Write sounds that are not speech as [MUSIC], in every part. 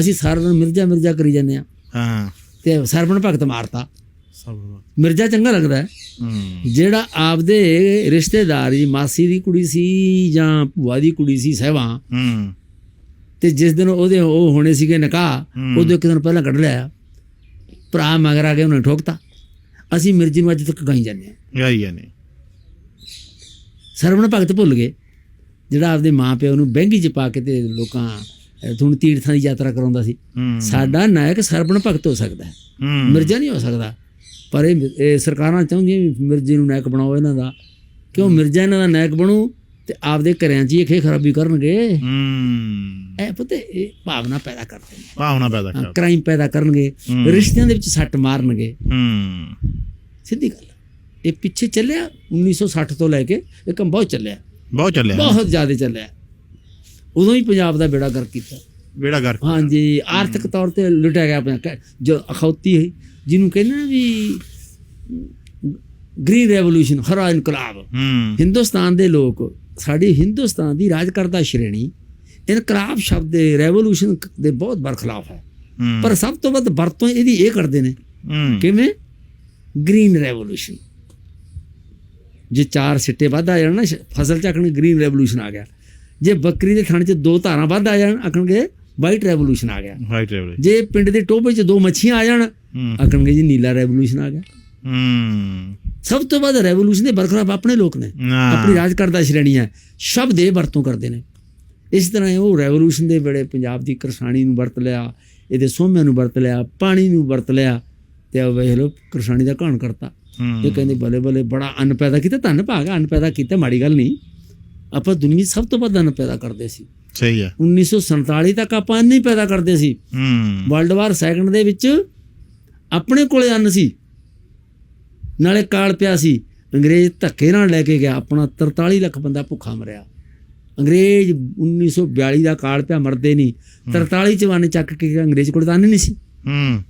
ਅਸੀਂ ਸਾਰਾ ਦਿਨ ਮਿਰਜ਼ਾ ਮਿਰਜ਼ਾ ਕਰੀ ਜਾਂਦੇ ਆ ਹਾਂ। ਤੇ ਸਰਵਣ ਭਗਤ ਮਾਰਤਾ। ਮਿਰਜ਼ਾ ਚੰਗਾ ਲੱਗਦਾ ਹੈ। ਜਿਹੜਾ ਆਪਦੇ ਰਿਸ਼ਤੇਦਾਰ ਜੀ ਮਾਸੀ ਦੀ ਕੁੜੀ ਸੀ ਜਾਂ ਭੂਆ ਦੀ ਕੁੜੀ ਸੀ ਸਹਿਵਾ ਹੂੰ। ਤੇ ਜਿਸ ਦਿਨ ਉਹਦੇ ਉਹ ਹੋਣੇ ਸੀਗੇ ਨਿਕਾਹ। ਉਹਦੇ ਇੱਕ ਦਿਨ ਪਹਿਲਾਂ ਕੱਢ ਲਿਆ। ਭਰਾ ਮਗਰ ਆ ਕੇ ਉਹਨੇ ਠੋਕਤਾ। ਅਸੀਂ ਮਿਰਜੀ ਨੂੰ ਅੱਜ ਤੱਕ ਗਾਈ ਜਾਂਦੇ ਹਾਂ। ਗਾਈ ਨੇ ਸਰਵਣ ਭਗਤ ਭੁੱਲ ਗਏ। ਜਿਹੜਾ ਆਪਦੇ ਮਾਂ ਪਿਓ ਨੂੰ ਬਹਿੰਗੀ ਚ ਪਾ ਕੇ ਤੇ ਲੋਕਾਂ ਤੁਹਾਨੂੰ ਤੀਰਥਾਂ ਦੀ ਯਾਤਰਾ ਕਰਾਉਂਦਾ ਸੀ। ਸਾਡਾ ਨਾਇਕ ਸਰਵਣ ਭਗਤ ਹੋ ਸਕਦਾ ਹੈ। ਮਿਰਜ਼ਾ ਨਹੀਂ ਹੋ ਸਕਦਾ। ਪਰ ਇਹ ਸਰਕਾਰਾਂ ਚਾਹੁੰਦੀਆਂ ਵੀ ਮਿਰਜ਼ੇ ਨੂੰ ਨਾਇਕ ਬਣਾਓ ਇਹਨਾਂ ਦਾ। ਕਿਉਂ ਮਿਰਜ਼ਾ ਇਹਨਾਂ ਦਾ ਨਾਇਕ ਬਣੂ ਤੇ ਆਪਦੇ ਘਰਾਂ 'ਚ ਹੀ ਖੇ ਖਰਾਬੀ ਕਰਨਗੇ? ਹੂੰ। ਇਹ ਪਤਾ ਇਹ ਭਾਵਨਾ ਪੈਦਾ ਕਰਦੇ ਨੇ। ਭਾਵਨਾ ਪੈਦਾ ਕਰ ਕ੍ਰਾਈਮ ਪੈਦਾ ਕਰਨਗੇ। ਰਿਸ਼ਤਿਆਂ ਦੇ ਵਿੱਚ ਸੱਟ ਮਾਰਨਗੇ। ਹੂੰ। ਸਿੱਧੀ ਗੱਲ। ਇਹ ਪਿੱਛੇ ਚੱਲਿਆ 1960 ਤੋਂ ਲੈ ਕੇ ਇਹ ਕੰਮ ਬਹੁਤ ਚੱਲਿਆ। ਬਹੁਤ ਚੱਲਿਆ। ਬਹੁਤ ਜ਼ਿਆਦਾ ਚੱਲਿਆ। ਉਦੋਂ ਹੀ ਪੰਜਾਬ ਦਾ ਬੇੜਾ ਗਰਕ ਕੀਤਾ। ਬੇੜਾ ਕਰ ਹਾਂਜੀ ਆਰਥਿਕ ਤੌਰ ਤੇ ਲੁੱਟਿਆ ਗਿਆ ਆਪਣਾ ਜੋ ਅਖੌਤੀ ਹੈ ਜਿਹਨੂੰ ਕਹਿੰਦੇ ਨਾ ਵੀ ਗ੍ਰੀਨ ਰੈਵੋਲੂਸ਼ਨ ਹਰਾ ਇਨਕਲਾਬ। ਹਿੰਦੁਸਤਾਨ ਦੇ ਲੋਕ ਸਾਡੀ ਹਿੰਦੁਸਤਾਨ ਦੀ ਰਾਜਕਰਤਾ ਸ਼੍ਰੇਣੀ ਇਨਕਲਾਬ ਸ਼ਬਦ ਦੇ ਰੈਵੋਲੂਸ਼ਨ ਦੇ ਬਹੁਤ ਬਰਖਲਾਫ ਹੈ। ਪਰ ਸਭ ਤੋਂ ਵੱਧ ਵਰਤੋਂ ਇਹਦੀ ਇਹ ਕਰਦੇ ਨੇ। ਕਿਵੇਂ? Green revolution. ਜੇ ਚਾਰ ਸਿੱਟੇ ਵੱਧ ਆ ਜਾਣ ਨਾ ਫਸਲ ਚ ਆਖਣ ਗ੍ਰੀਨ ਰੈਵੋਲੂਸ਼ਨ ਆ ਗਿਆ। ਜੇ ਬੱਕਰੀ ਦੇ ਥਣ ਚ ਦੋ ਧਾਰਾਂ ਵੱਧ ਆ ਜਾਣ ਆਖਣਗੇ ਵਾਈਟ ਰੈਵੋਲੂਸ਼ਨ ਆ ਗਿਆ। ਵਾਈਟ ਰੈਵਲ ਜੇ ਪਿੰਡ ਦੇ ਟੋਭੇ ਚ ਦੋ ਮੱਛੀਆਂ ਆ ਜਾਣ ਹੂੰ। ਆਖਣਗੇ ਜੀ ਨੀਲਾ ਰੈਵੋਲੂਸ਼ਨ ਆ ਗਿਆ। ਹੂੰ। ਸਭ ਤੋਂ ਵੱਧ ਰੈਵੋਲੂਸ਼ਨ ਦੇ ਬਰਖਲਾਫ ਆਪਣੇ ਲੋਕ ਨੇ ਆਪਣੀ ਰਾਜ ਕਰਦਾ ਸ਼੍ਰੇਣੀਆਂ ਸ਼ਬਦ ਇਹ ਵਰਤੋਂ ਕਰਦੇ ਨੇ। ਇਸ ਤਰ੍ਹਾਂ ਉਹ ਰੈਵੋਲੂਸ਼ਨ ਦੇ ਵੇਲੇ ਪੰਜਾਬ ਦੀ ਕਿਰਸਾਨੀ ਨੂੰ ਵਰਤ ਲਿਆ ਇਹਦੇ ਸੋਮਿਆਂ ਨੂੰ ਵਰਤ ਲਿਆ ਪਾਣੀ ਨੂੰ ਵਰਤ ਲਿਆ ਤੇ ਆ ਵੇਖ ਲੋ ਕਿਰਸਾਨੀ ਦਾ ਘਾਣ ਕਰਤਾ। ਹੂੰ। ਇਹ ਕਹਿੰਦੇ ਬਲੇ ਬਲੇ ਬੜਾ ਅੰਨ ਪੈਦਾ ਕੀਤਾ ਧੰਨ ਭਾਗਾ ਅੰਨ ਪੈਦਾ ਕੀਤਾ ਮਾੜੀ ਗੱਲ ਨਹੀਂ। ਆਪਾਂ ਦੁਨੀਆ ਸਭ ਤੋਂ ਵੱਧ ਅੰਨ ਪੈਦਾ ਕਰਦੇ ਸੀ। ਸਹੀ ਹੈ। 1947 ਤੱਕ ਆਪਾਂ ਅੰਨ ਹੀ ਪੈਦਾ ਕਰਦੇ ਸੀ। ਹੂੰ। ਵਰਲਡ ਵਾਰ ਸੈਕੰਡ ਦੇ ਵਿੱਚ ਆਪਣੇ ਕੋਲੇ ਅੰਨ ਸੀ। ਨਾਲੇ ਕਾਲ ਪਿਆ ਸੀ। ਅੰਗਰੇਜ਼ ਧੱਕੇ ਨਾਲ ਲੈ ਕੇ ਗਿਆ। ਆਪਣਾ 43 ਲੱਖ ਬੰਦਾ ਭੁੱਖਾ ਮਰਿਆ। ਅੰਗਰੇਜ਼ 1942 ਦਾ ਕਾਲ ਪਿਆ ਮਰਦੇ ਨਹੀਂ। 43 ਚ ਵੰਨ ਚੱਕ ਕੇ ਅੰਗਰੇਜ਼ ਕੋਲ ਤਾਂ ਅੰਨ ਨਹੀਂ ਸੀ। ਹੂੰ।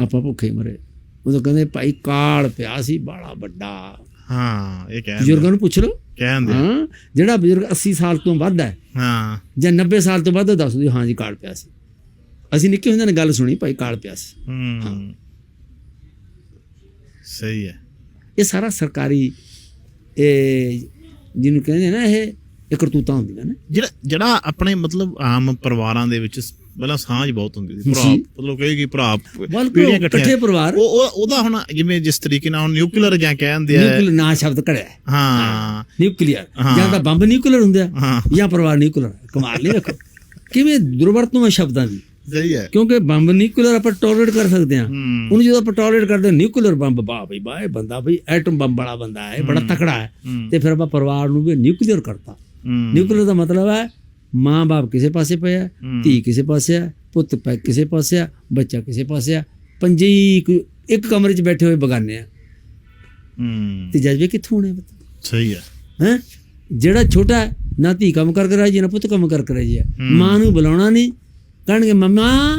ਆਪਾਂ ਭੁੱਖੇ ਮਰੇ। ਉਦੋਂ ਕਹਿੰਦੇ ਭਾਈ ਕਾਲ ਪਿਆ ਸੀ ਬਾਲਾ ਵੱਡਾ। ਹਾਂ ਇਹ ਕਹਿੰਦੇ ਬਜ਼ੁਰਗਾਂ ਨੂੰ ਪੁੱਛ ਲਓ। ਕਹਿੰਦੇ ਹਾਂ ਜਿਹੜਾ ਬਜ਼ੁਰਗ 80 ਸਾਲ ਤੋਂ ਵੱਧ ਹੈ ਹਾਂ। ਜਾਂ 90 ਸਾਲ ਤੋਂ ਵੱਧ ਦੱਸ ਦਿਓ ਹਾਂ ਜੀ ਕਾਲ ਪਿਆ ਸੀ। ਅਸੀਂ ਨਿੱਕੇ ਹੁੰਦੇ ਨੇ ਗੱਲ ਸੁਣੀ ਭਾਈ ਕਾਲ ਪਿਆ ਸੀ। ਹੂੰ। ਸਹੀ ਹੈ। ਇਹ ਸਾਰਾ ਸਰਕਾਰੀ ਇਹ ਜਿਹਨੂੰ ਕਹਿੰਦੇ ਨਾ ਇਹ ਇਹ ਕਰਤੂਤਾਂ ਹੁੰਦੀਆਂ ਨੇ। ਜਿਹੜਾ ਜਿਹੜਾ ਆਪਣੇ ਮਤਲਬ ਆਮ ਪਰਿਵਾਰਾਂ ਦੇ ਵਿੱਚ ਪਹਿਲਾਂ ਸਾਂਝ ਬਹੁਤ ਹੁੰਦੀ ਸੀ ਭਰਾ। ਮਤਲਬ ਕਹੇ ਕਿ ਭਰਾ ਪੀੜ੍ਹੀਆਂ ਇਕੱਠੇ ਪਰਿਵਾਰ। ਉਹ ਉਹ- ਉਹਦਾ ਹੁਣ ਜਿਵੇਂ ਜਿਸ ਤਰੀਕੇ ਨਾਲ ਹੁਣ ਨਿਊਕਲੀਅਰ ਜਾਂ ਕਹਿੰਦੇ ਆ। ਨਿਊਕਲੀਅਰ ਨਾ ਸ਼ਬਦ ਕੜਿਆ ਹੈ। ਨਿਊਕਲੀਅਰ ਹਾਂ। ਜਾਂ ਤਾਂ ਬੰਬ ਨਿਊਕਲੀਅਰ ਹੁੰਦੇ ਆ ਹਾਂ। ਜਾਂ ਪਰਿਵਾਰ ਨਿਊਕਲੀਅਰ ਕਮਾਲ ਨਹੀਂ ਵੇਖੋ ਕਿਵੇਂ ਦੁਰਵਰਤੋਂ ਹੈ ਸ਼ਬਦਾਂ ਦੀ। ਸਹੀ ਹੈ। ਕਿਉਂਕਿ ਬੰਬ ਨਿਊਕਲੀਅਰ ਆਪਾਂ ਟੋਲਰੇਟ ਕਰ ਸਕਦੇ ਹਾਂ। ਹੂੰ। ਉਹਨੂੰ ਜਦੋਂ ਆਪਾਂ ਟੋਲਰੇਟ ਕਰਦੇ ਨਿਊਕਲੀਅਰ ਬੰਬ ਬਾ ਬਈ ਬਾ ਇਹ ਬੰਦਾ ਬਈ ਐਟਮ ਬੰਬ ਵਾਲਾ ਬੰਦਾ ਹੈ ਬੜਾ ਤਕੜਾ ਹੈ। ਹੂੰ। ਤੇ ਫਿਰ ਆਪਾਂ ਪਰਿਵਾਰ ਨੂੰ ਵੀ ਨਿਊਕਲੀਅਰ ਕਰਤਾ। ਹੂੰ। ਨਿਊਕਲੀਅਰ ਦਾ ਮਤਲਬ ਹੈ ਮਾਂ-ਬਾਪ ਕਿਸੇ ਪਾਸੇ ਪਏ ਆ ਹੂੰ। ਧੀ ਕਿਸੇ ਪਾਸੇ ਆ ਪੁੱਤ ਪੈ ਕਿਸੇ ਪਾਸੇ ਆ ਬੱਚਾ ਕਿਸੇ ਪਾਸੇ ਆ ਪੰਜੇ ਇੱਕ- ਕਮਰੇ 'ਚ ਬੈਠੇ ਹੋਏ ਬਗਾਨੇ ਆ। ਹੂੰ। ਤੇ ਜਜ਼ਬੇ ਕਿੱਥੋਂ ਆਉਣੇ ਪਤਾ? ਸਹੀ ਹੈ ਹੈ? ਜਿਹੜਾ ਛੋਟਾ ਨਾ ਧੀ ਕੰਮ ਕਰ ਕੇ ਰਾਜੀ ਨਾ ਪੁੱਤ ਕੰਮ ਕਰ ਕੇ ਰਾਜੀ ਹੈ ਹੂੰ। ਮਾਂ ਨੂੰ ਬੁਲਾਉਣਾ ਨਹੀਂ। ਕਹਿਣਗੇ ਮੰਮਾ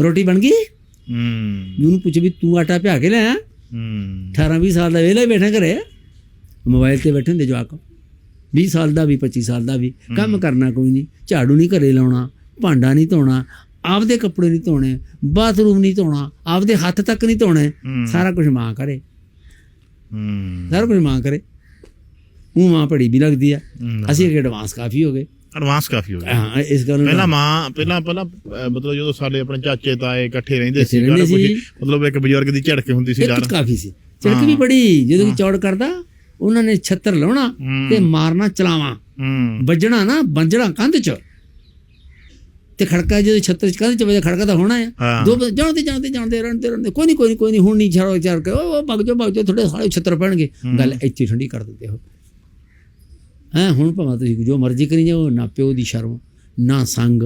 ਰੋਟੀ ਬਣ ਗਈ? ਹੂੰ। ਉਹਨੂੰ ਪੁੱਛ ਵੀ ਤੂੰ ਆਟਾ ਪਿਆ ਕੇ ਲਿਆ ਹੂੰ। 18 20 ਸਾਲ ਦਾ ਵੇਲਾ ਬੈਠਾ ਘਰੇ। ਮੋਬਾਈਲ ਤੇ ਬੈਠੇ ਹੁੰਦੇ ਜਵਾਕ। 20 ਸਾਲ ਦਾ ਵੀ 25 ਸਾਲ ਦਾ ਵੀ। ਕੰਮ ਕਰਨਾ ਕੋਈ ਨਹੀਂ। ਝਾੜੂ ਨਹੀਂ ਘਰੇ ਲਾਉਣਾ ਭਾਂਡਾ ਨਹੀਂ ਧੋਣਾ ਆਪਦੇ ਕੱਪੜੇ ਨਹੀਂ ਧੋਣੇ ਬਾਥਰੂਮ ਨਹੀਂ ਧੋਣਾ ਆਪਦੇ ਹੱਥ ਤੱਕ ਨਹੀਂ ਧੋਣੇ। ਸਾਰਾ ਕੁਝ ਮਾਂ ਕਰੇ। ਹੂੰ। ਸਾਰਾ ਕੁਝ ਮਾਂ ਕਰੇ। ਉਹ ਮਾਂ ਪੜੀ ਵੀ ਲੱਗਦੀ ਆ। ਅਸੀਂ ਅੱਗੇ ਐਡਵਾਂਸ ਕਾਫੀ ਹੋ ਗਏ। ਐਡਵਾਂਸ ਕਾਫੀ ਹੋ ਗਿਆ ਹਾਂ ਇਸ ਗੱਲ ਨੂੰ ਪਹਿਲਾਂ ਮਾਂ ਪਹਿਲਾਂ ਪਹਿਲਾਂ ਮਤਲਬ ਜਦੋਂ ਸਾਡੇ ਆਪਣੇ ਚਾਚੇ ਤਾਏ ਇਕੱਠੇ ਰਹਿੰਦੇ ਸੀ। ਮਤਲਬ ਇੱਕ ਬਜ਼ੁਰਗ ਦੀ ਝੜਕ ਹੁੰਦੀ ਸੀ ਇੱਕ ਕਾਫੀ ਸੀ। ਝੜਕ ਵੀ ਬੜੀ ਜਦੋਂ ਕਿ ਚੌੜ ਕਰਦਾ ਉਹਨਾਂ ਨੇ ਛੱਤਰ ਲਾਉਣਾ। ਤੇ ਮਾਰਨਾ ਚਲਾਵਾ। ਵੱਜਣਾ ਨਾ ਵੱਜਣਾ ਕੰਧ 'ਚ। ਤੇ ਖੜਕਾ ਜਦੋਂ ਛੱਤਰ 'ਚ ਕੰਧ 'ਚ ਵੱਜਾ ਖੜਕਾ ਤਾਂ ਹੋਣਾ ਆ। ਹਾਂ। ਦੋ ਜਾਣਦੇ ਜਾਣਦੇ ਜਾਣਦੇ ਰਹਿੰਦੇ ਰਹਿੰਦੇ ਕੋਈ ਨਹੀਂ ਕੋਈ ਨਹੀਂ ਕੋਈ ਨਹੀਂ ਹੁਣ ਨਹੀਂ ਛਾੜੋ ਚਾਰ ਕੇ ਉਹ ਭਗ ਜਾਓ ਭਗ ਜਾਓ ਤੁਹਾਡੇ ਸਾਰੇ ਛੱਤਰ ਪੈਣਗੇ। ਗੱਲ ਇੱਥੇ ਠੰਡੀ ਕਰ ਦਿੰਦੇ ਹੋ। ਹਾਂ ਹੁਣ ਭਾਵੇਂ ਤੁਸੀਂ ਜੋ ਮਰਜ਼ੀ ਕਰੀ ਜਾਓ ਨਾ ਪਿਓ ਦੀ ਸ਼ਰਮ ਨਾ ਸੰਗ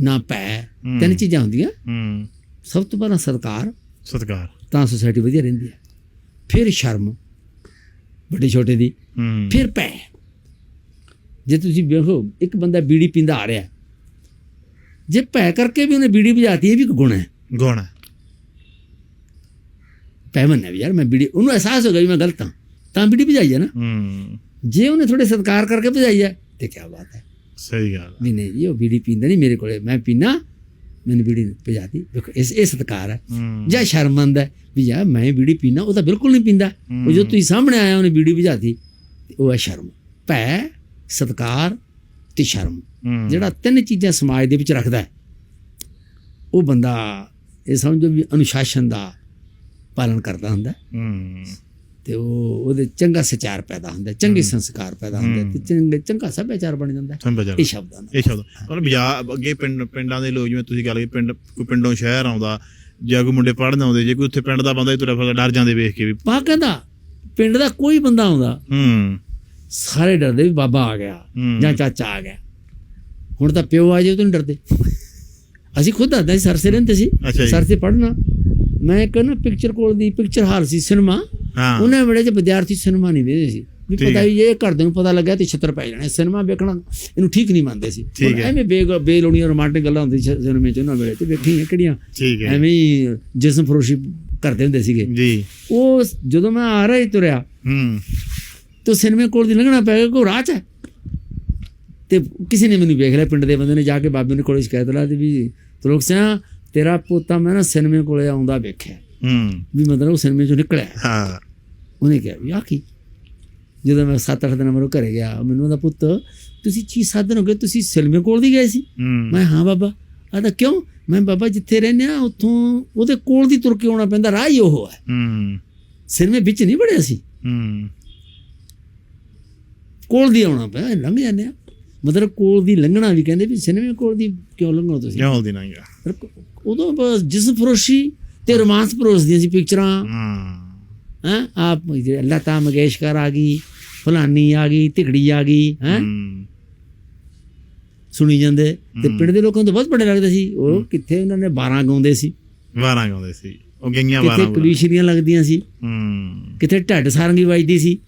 ਨਾ ਭੈ ਤਿੰਨ ਚੀਜ਼ਾਂ ਹੁੰਦੀਆਂ। ਹੂੰ। ਸਭ ਤੋਂ ਪਹਿਲਾਂ ਸਰਕਾਰ ਸਤਕਾਰ। ਤਾਂ ਸੋਸਾਇਟੀ ਵਧੀਆ ਰਹਿੰਦੀ ਹੈ। ਫਿਰ ਸ਼ਰਮ। ਵੱਡੇ ਛੋਟੇ ਦੀ ਹੂੰ। ਫਿਰ ਪੈ ਜੇ ਤੁਸੀਂ ਵੇਖੋ ਇੱਕ ਬੰਦਾ ਬੀੜੀ ਪੀਂਦਾ ਆ ਰਿਹਾ। ਜੇ ਪੈ ਕਰਕੇ ਵੀ ਉਹਨੇ ਬੀੜੀ ਵਜਾਤੀ ਇਹ ਵੀ ਇੱਕ ਗੁਣ ਹੈ। ਗੁਣ। ਹੈ। ਪੈ ਮੰਨਿਆ ਵੀ ਯਾਰ ਮੈਂ ਬੀੜੀ ਉਹਨੂੰ ਅਹਿਸਾਸ ਹੋ ਗਿਆ ਵੀ ਮੈਂ ਗਲਤ ਹਾਂ ਤਾਂ ਬੀੜੀ ਵਜਾਈ ਹੈ ਨਾ। ਹੂੰ। ਜੇ ਉਹਨੇ ਥੋੜੇ ਸਤਕਾਰ ਕਰਕੇ ਵਜਾਈ ਹੈ ਤੇ ਕੀ ਬਾਤ ਹੈ। ਸਹੀ ਗੱਲ ਹੈ। ਨਹੀਂ ਜੀ ਉਹ ਬੀੜੀ ਪੀਂਦਾ ਨਹੀਂ ਮੇਰੇ ਕੋਲੇ ਮੈਂ ਪੀਣਾ ਮੈਨੂੰ ਬੀੜੀ ਭਜਾਤੀ। ਦੇਖੋ ਇਸ ਇਹ ਸਤਕਾਰ ਹੈ। ਜਾਂ ਸ਼ਰਮੰਦ ਹੈ ਵੀ ਯਾਰ ਮੈਂ ਬੀੜੀ ਪੀਣਾ ਉਹ ਤਾਂ ਬਿਲਕੁਲ ਨਹੀਂ ਪੀਂਦਾ। ਉਹ ਜੋ ਤੁਸੀਂ ਸਾਹਮਣੇ ਆਇਆ ਉਹਨੇ ਬੀੜੀ ਭਜਾਤੀ ਤੇ ਉਹ ਹੈ ਸ਼ਰਮ। ਭੈ ਸਤਕਾਰ ਤੇ ਸ਼ਰਮ। ਜਿਹੜਾ ਤਿੰਨ ਚੀਜ਼ਾਂ ਸਮਾਜ ਦੇ ਵਿੱਚ ਰੱਖਦਾ ਹੈ ਉਹ ਬੰਦਾ ਇਹ ਸਮਝੋ ਵੀ ਅਨੁਸ਼ਾਸਨ ਦਾ ਪਾਲਨ ਕਰਦਾ ਹੁੰਦਾ ਹੂੰ। ਤੇ ਉਹ ਉਹਦੇ ਚੰਗਾ ਸਚਾਰ ਪੈਦਾ ਹੁੰਦਾ ਚੰਗੇ ਸੰਸਕਾਰ ਪੈਦਾ ਹੁੰਦੇ ਤੇ ਚੰਗੇ ਚੰਗਾ ਸੱਭਿਆਚਾਰ ਬਣ ਜਾਂਦਾ। ਜਾ ਇਹ ਸ਼ਬਦਾਂ ਦਾ। ਇਹ ਸ਼ਬਦ। ਮਤਲਬ ਬਾਜ਼ਾਰ ਅੱਗੇ ਪਿੰਡ ਪਿੰਡਾਂ ਦੇ ਲੋਕ ਜਿਵੇਂ ਤੁਸੀਂ ਗੱਲ ਕੀਤੀ ਪਿੰਡ ਕੋਈ ਪਿੰਡੋਂ ਸ਼ਹਿਰ ਆਉਂਦਾ ਜਾਂ ਕੋਈ ਮੁੰਡੇ ਪੜ੍ਹਨ ਆਉਂਦੇ ਜੇ ਕੋਈ ਉੱਥੇ ਪਿੰਡ ਦਾ ਬੰਦਾ ਹੀ ਤੁਰਿਆ ਫਿਰਦਾ ਡਰ ਜਾਂਦੇ ਵੇਖ ਕੇ ਵੀ। ਪਾ ਕਹਿੰਦਾ ਪਿੰਡ ਦਾ ਕੋਈ ਬੰਦਾ ਆਉਂਦਾ ਹੂੰ। ਸਾਰੇ ਡਰਦੇ ਵੀ ਬਾਬਾ ਆ ਗਿਆ। ਜਾਂ ਚਾਚਾ ਆ ਗਿਆ। ਹੁਣ ਤਾਂ ਪਿਓ ਆ ਜਾਏ ਤਾਂ ਡਰਦੇ। ਅਸੀਂ ਖੁਦ ਦੱਸਦੇ ਸੀ ਸਰਸੇ ਰਹਿੰਦੇ ਸੀ। ਜੀ। ਸਰਸੇ ਪੜ੍ਹਨਾ। ਮੈਂ ਕਹਿੰਦਾ ਪਿਕਚਰ ਕੋਲ ਦੀ ਪਿਕਚਰ ਹਾਲ ਸੀ ਸਿਨੇਮਾ ਉਹਨਾਂ ਵੇਲੇ 'ਚ ਵਿਦਿਆਰਥੀ ਸਿਨੇਮਾ ਨਹੀਂ ਵੇਖਦੇ ਸੀ। ਵੀ ਪਤਾ ਹੈ। ਇਹ ਘਰਦਿਆਂ ਨੂੰ ਪਤਾ ਲੱਗਿਆ ਤੇ ਛੱਤਰ ਪੈ ਜਾਣੇ ਸਿਨੇਮਾ ਵੇਖਣਾ ਇਹਨੂੰ ਠੀਕ ਨਹੀਂ ਮੰਨਦੇ ਸੀ। ਐਵੇਂ ਬੇ ਬੇਲੋੜੀਆਂ ਰੋਮਾਂਟਿਕ ਗੱਲਾਂ ਹੁੰਦੀ ਸਿਨੇਮੇ 'ਚ ਉਹਨਾਂ ਵੇਲੇ ਤੇ ਵੇਖੀਆਂ ਕਿਹੜੀਆਂ ਐਵੇਂ ਜਿਸਮ ਫਰੋਸ਼ੀ ਕਰਦੇ ਹੁੰਦੇ ਸੀਗੇ। ਜੀ। ਉਹ ਜਦੋਂ ਮੈਂ ਆ ਰਿਹਾ ਹੀ ਤੁਰਿਆ ਹੂੰ। ਤੇ ਸਿਨੇਮੇ ਕੋਲ ਦੀ ਲੰਘਣਾ ਪੈ ਗਿਆ ਕੋ ਰਾਹ 'ਚ ਤੇ ਕਿਸੇ ਨੇ ਮੈਨੂੰ ਵੇਖ ਲਿਆ ਪਿੰਡ ਦੇ ਬੰਦੇ ਨੇ ਜਾ ਕੇ ਬਾਬੇ ਨੂੰ ਕੋਲੇ ਸ਼ਿਕਾਇਤ ਲਾ ਦਿੱਤੀ ਵੀ ਤਰੋਕ ਸਿਆ ਤੇਰਾ ਪੋਤਾ ਮੈਂ ਨਾ ਸਿਨੇਮੇ ਕੋਲੇ ਆਉਂਦਾ ਵੇਖਿਆ। ਵੀ ਮਤਲਬ ਉਹ ਸਿਨੇਮੇ 'ਚੋਂ ਨਿਕਲਿਆ ਹਾਂ ਉਹਨੇ ਕਿਹਾ ਆ ਕੀ ਜਦੋਂ ਮੈਂ 7-8 ਦਿਨ ਮਰੋ ਘਰੇ ਗਿਆ ਮੈਨੂੰ ਉਹਦਾ ਪੁੱਤ ਤੁਸੀਂ 6-7 ਦਿਨ ਹੋ ਗਏ ਤੁਸੀਂ ਸਿਨੇਮੇ ਕੋਲ ਦੀ ਗਏ ਸੀ ਮੈਂ ਹਾਂ ਬਾਬਾ ਆਦਾ ਕਿਉਂ ਮੈਂ ਬਾਬਾ ਜਿੱਥੇ ਰਹਿੰਦੇ ਆ ਉੱਥੋਂ ਉਹਦੇ ਕੋਲ ਦੀ ਤੁਰ ਕੇ ਆਉਣਾ ਪੈਂਦਾ ਰਾਹ ਹੀ ਉਹ ਹੈ ਹੂੰ ਸਿਨੇਮੇ ਵਿੱਚ ਨਹੀਂ ਵੜਿਆ ਸੀ ਹੂੰ ਕੋਲ ਦੀ ਆਉਣਾ ਪਿਆ ਲੰਘ ਜਾਂਦੇ ਆ ਮਤਲਬ ਕੋਲ ਦੀ ਲੰਘਣਾ ਵੀ ਕਹਿੰਦੇ ਵੀ ਸਿਨੇਮੇ ਕੋਲ ਦੀ ਕਿਉਂ ਲੰਘੋ ਤੁਸੀਂ ਕਿਉਂ ਦੀ ਪਰ ਉਦੋਂ ਬਸ ਜਿਸਮ ਫਰੋਸ਼ੀ ਤੇ ਰੋਮਾਂਸ ਪਰੋਸਦੀਆਂ ਸੀ ਪਿਕਚਰਾਂ ਹਾਂ। ਆਪ ਲਤਾ ਮੰਗੇਸ਼ਕਰ ਆ ਗਈ ਫਲਾਨੀ ਆ ਗਈ ਤਿਗੜੀ ਆ ਗਈ ਹੈ? ਸੁਣੀ ਜਾਂਦੇ। ਤੇ ਪਿੰਡ ਦੇ ਲੋਕਾਂ ਨੂੰ ਬਹੁਤ ਬੜੇ ਲੱਗਦੇ ਸੀ। ਉਹ ਕਿੱਥੇ ਉਹਨਾਂ ਨੇ 12 ਗਾਉਂਦੇ ਸੀ। ਵਾਰਾਂ ਗਾਉਂਦੇ ਸੀ। ਉਹ ਗਈਆਂ ਕਿੱਥੇ ਵਾਰਾਂ ਕਲੀਸ਼ਰੀਆਂ ਲੱਗਦੀਆਂ ਸੀ। ਹੂੰ। ਕਿੱਥੇ ਢੱਡ ਸਾਰੰਗੀ ਵੱਜਦੀ ਸੀ।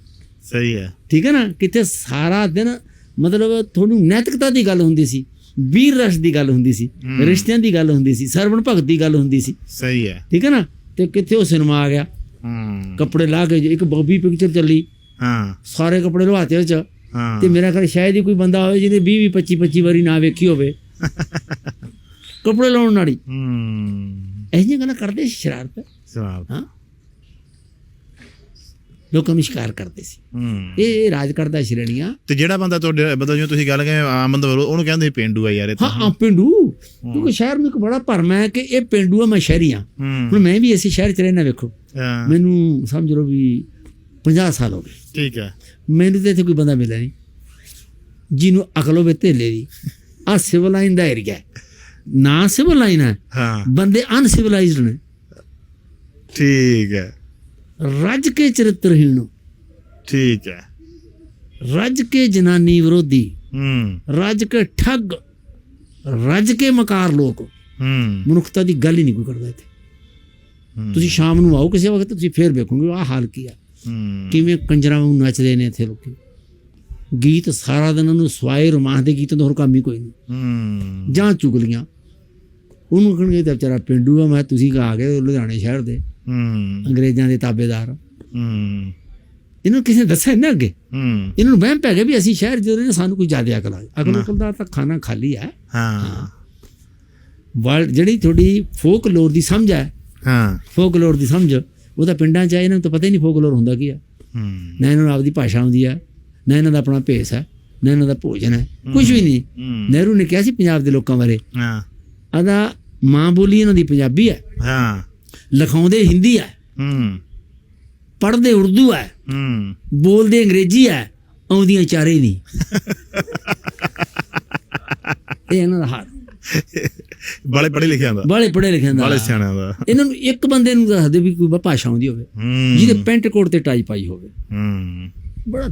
ਸਹੀ ਹੈ। ਠੀਕ ਹੈ ਨਾ? ਕਿੱਥੇ ਸਾਰਾ ਦਿਨ ਮਤਲਬ ਤੁਹਾਨੂੰ ਨੈਤਿਕਤਾ ਦੀ ਗੱਲ ਹੁੰਦੀ ਸੀ। ਵੀਰ ਰਸ ਦੀ ਗੱਲ ਹੁੰਦੀ ਸੀ। ਰਿਸ਼ਤਿਆਂ ਦੀ ਗੱਲ ਹੁੰਦੀ ਸੀ ਸਰਵਣ ਭਗਤ ਦੀ ਗੱਲ ਹੁੰਦੀ ਸੀ। ਸਹੀ ਹੈ। ਠੀਕ ਹੈ ਨਾ? ਤੇ ਕਿੱਥੇ ਉਹ ਸਿਨੇਮਾ ਆ ਗਿਆ? ਹੂੰ। ਕੱਪੜੇ ਲਾ ਕੇ ਇੱਕ ਬੌਬੀ ਪਿਕਚਰ ਚੱਲੀ ਹਾਂ। ਸਾਰੇ ਕੱਪੜੇ ਲਵਾਤੇ ਚ। ਹਾਂ। ਤੇ ਮੇਰਾ ਖਿਆਲ ਸ਼ਾਇਦ ਹੀ ਕੋਈ ਬੰਦਾ ਹੋਵੇ ਜਿਹਨੇ 20 20 25 25 ਵਾਰੀ ਨਾ ਵੇਖੀ ਹੋਵੇ। [LAUGHS] ਕੱਪੜੇ ਲਾਉਣ ਵਾਲੀ। ਹੂੰ। ਇਹ ਜਿਹੀਆਂ ਗੱਲਾਂ ਕਰਦੇ ਸ਼ਰਾਰਤ? ਸਵਾਬ ਹਾਂ। ਲੋਕਾਂ ਨੂੰ ਸ਼ਿਕਾਰ ਕਰਦੇ ਸੀ। ਇਹ ਰਾਜ ਕਰਦਾ ਸ਼੍ਰੇਣੀਆਂ। ਤੇ ਜਿਹੜਾ ਬੰਦਾ ਤੁਹਾਡੇ ਮਤਲਬ ਜਿਵੇਂ ਤੁਸੀਂ ਗੱਲ ਕਹੇ ਆਮ ਬੰਦਾ ਵੱਲੋਂ, ਉਹਨੂੰ ਕਹਿੰਦੇ ਪੇਂਡੂ ਆ ਯਾਰ ਇਹ ਤਾਂ। ਹਾਂ ਪਿੰਡੂ। ਕਿਉਂਕਿ ਸ਼ਹਿਰ ਨੂੰ ਇੱਕ ਬੜਾ ਭਰਮ ਹੈ ਕਿ ਇਹ ਪਿੰਡੂ ਆ ਮੈਂ ਸ਼ਹਿਰੀ ਆ ਹੁਣ ਮੈਂ ਵੀ ਇਸੇ ਸ਼ਹਿਰ ਚ ਰਹਿਣਾ ਵੇਖੋ। ਮੈਨੂੰ ਸਮਝ ਲਓ ਵੀ 50 ਸਾਲ ਹੋ ਗਏ। ਠੀਕ ਹੈ। ਮੈਨੂੰ ਤਾਂ ਇੱਥੇ ਕੋਈ ਬੰਦਾ ਮਿਲਿਆ ਨਹੀਂ। ਜਿਹਨੂੰ ਅਕਲ ਹੋਵੇ ਧੇਲੇ ਦੀ। ਆ ਸਿਵਲ ਲਾਈਨ ਦਾ ਏਰੀਆ ਨਾ ਸਿਵਲ ਲਾਈਨ ਹੈ। ਹਾਂ। ਬੰਦੇ ਅਨਸਿਵਲਾਈਜ਼ਡ ਨੇ। ਠੀਕ ਹੈ। ਰੱਜ ਕੇ ਚਰਿੱਤਰਹੀਣ ਠੀਕ ਹੈ। ਰੱਜ ਕੇ ਜਨਾਨੀ ਵਿਰੋਧੀ। ਹੂੰ। ਰੱਜ ਕੇ ਠੱਗ। ਰੱਜ ਕੇ ਮਕਾਰ ਲੋਕ। ਹੂੰ। ਮਨੁੱਖਤਾ ਦੀ ਗੱਲ ਹੀ ਨਹੀਂ ਕੋਈ ਕਰਦਾ ਇੱਥੇ। ਤੁਸੀਂ ਸ਼ਾਮ ਨੂੰ ਆਓ ਕਿਸੇ ਵਕਤ ਤੁਸੀਂ ਫੇਰ ਵੇਖੋਗੇ ਆਹ ਹਾਲ ਕੀ ਆ। ਕਿਵੇਂ ਕੰਜਰਾਂ ਵਾਂਗ ਨੱਚਦੇ ਨੇ ਇੱਥੇ ਲੋਕੀ। ਗੀਤ ਸਾਰਾ ਦਿਨ ਉਹਨੂੰ ਸਵਾਏ ਰੋਮਾਂਸ ਦੇ ਗੀਤਾਂ ਤੋਂ ਹੋਰ ਕੰਮ ਹੀ ਕੋਈ ਨਹੀਂ। ਹੂੰ। ਜਾਂ ਚੁਗਲੀਆਂ। ਉਹਨੂੰ ਕਹਣਗੇ ਤਾਂ ਵਿਚਾਰਾ ਪਿੰਡੂ ਆ ਮੈਂ ਤੁਸੀਂ ਕਾ ਆ ਗਏ ਲੁਧਿਆਣੇ ਸ਼ਹਿਰ ਦੇ। ਹੂੰ। ਅੰਗਰੇਜ਼ਾਂ ਦੇ ਤਾਬੇਦਾਰ। ਹੂੰ। ਇਹਨੂੰ ਕਿਸੇ ਦੱਸਿਆ ਨਾ ਅੱਗੇ? ਹੂੰ। ਇਹਨਾਂ ਨੂੰ ਵਹਿਮ ਪੈ ਗਿਆ ਵੀ ਅਸੀਂ ਸ਼ਹਿਰ ਜਦੋਂ ਨੇ ਸਾਨੂੰ ਕੋਈ ਜ਼ਿਆਦਾ ਅਕਲ ਆ ਅਕਲ ਉਕਲ ਦਾ ਤਾਂ ਖਾਣਾ ਖਾਲੀ ਹੈ। ਹਾਂ। ਵਰਲਡ ਜਿਹੜੀ ਤੁਹਾਡੀ ਫੋਕਲੋਰ ਦੀ ਸਮਝ ਹੈ। ਹਾਂ। ਫੋਕਲੋਰ ਦੀ ਸਮਝ ਉਹ ਤਾਂ ਪਿੰਡਾਂ 'ਚ ਆ ਇਹਨਾਂ ਨੂੰ ਤਾਂ ਪਤਾ ਹੀ ਨਹੀਂ ਫੋਕਲੋਰ ਹੁੰਦਾ ਕੀ ਆ ਹੂੰ। ਨਾ ਇਹਨਾਂ ਨੂੰ ਆਪਦੀ ਭਾਸ਼ਾ ਆਉਂਦੀ ਆ ਨਾ ਇਹਨਾਂ ਦਾ ਆਪਣਾ ਭੇਸ ਹੈ ਨਾ ਇਹਨਾਂ ਦਾ ਭੋਜਨ ਹੈ। ਕੁਝ ਵੀ ਨਹੀਂ। ਨਹਿਰੂ ਨੇ ਕਿਹਾ ਸੀ ਪੰਜਾਬ ਦੇ ਲੋਕਾਂ ਬਾਰੇ। ਹਾਂ। ਆਦਾ ਮਾਂ ਬੋਲੀ ਇਹਨਾਂ ਦੀ ਪੰਜਾਬੀ ਹੈ। ਹਾਂ। ਲਿਖਾਉਂਦੇ ਹਿੰਦੀ ਹੈ ਹੂੰ। ਪੜ੍ਹਦੇ ਉਰਦੂ ਹੈ ਹੂੰ। ਬੋਲਦੇ ਅੰਗਰੇਜ਼ੀ ਹੈ ਆਉਂਦੀਆਂ ਚਾਰੇ ਨਹੀਂ। ਇਹ ਇਹਨਾਂ ਦਾ ਹਾਲ। ਬੜੇ ਪੜੇ ਲਿਖਿਆ ਦਾ ਬਾਲੇ ਪੜ੍ਹੇ ਲਿਖਿਆ ਦਾ ਬੜੇ ਸਿਆਣਿਆਂ ਦਾ। ਇਹਨਾਂ ਨੂੰ ਇੱਕ ਬੰਦੇ ਨੂੰ ਦੱਸਦੇ ਵੀ ਕੋਈ ਭਾਸ਼ਾ ਆਉਂਦੀ ਹੋਵੇ ਜਿਹਦੇ ਪੈਂਟ ਕੋਟ ਤੇ ਟਾਈ ਪਾਈ ਹੋਵੇ। ਹੂੰ। ਬੜਾ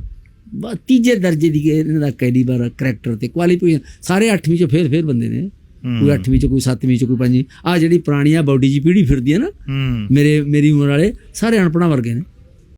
ਬਾ ਤੀਜੇ ਦਰਜੇ ਦੀ ਇਹਨਾਂ ਦਾ ਕੈਲੀਬਰ ਕਰੈਕਟਰ ਤੇ ਕੁਆਲੀਫਿਕੇਸ਼ਨ ਸਾਰੇ 8ਵੀਂ ਚ ਫੇਰ ਫੇਰ ਬੰਦੇ ਨੇ। ਕੋਈ 8ਵੀਂ ਚ ਕੋਈ 7ਵੀਂ ਚ ਕੋਈ 5ਵੀਂ ਆ ਜਿਹੜੀ ਪੁਰਾਣੀ ਆ ਬਾਡੀ ਜੀ ਪੀੜੀ ਫਿਰਦੀ ਹੈ ਨਾ ਮੇਰੇ ਮੇਰੀ ਉਮਰ ਵਾਲੇ ਸਾਰੇ ਅਨਪੜਾਂ ਵਰਗੇ ਨੇ।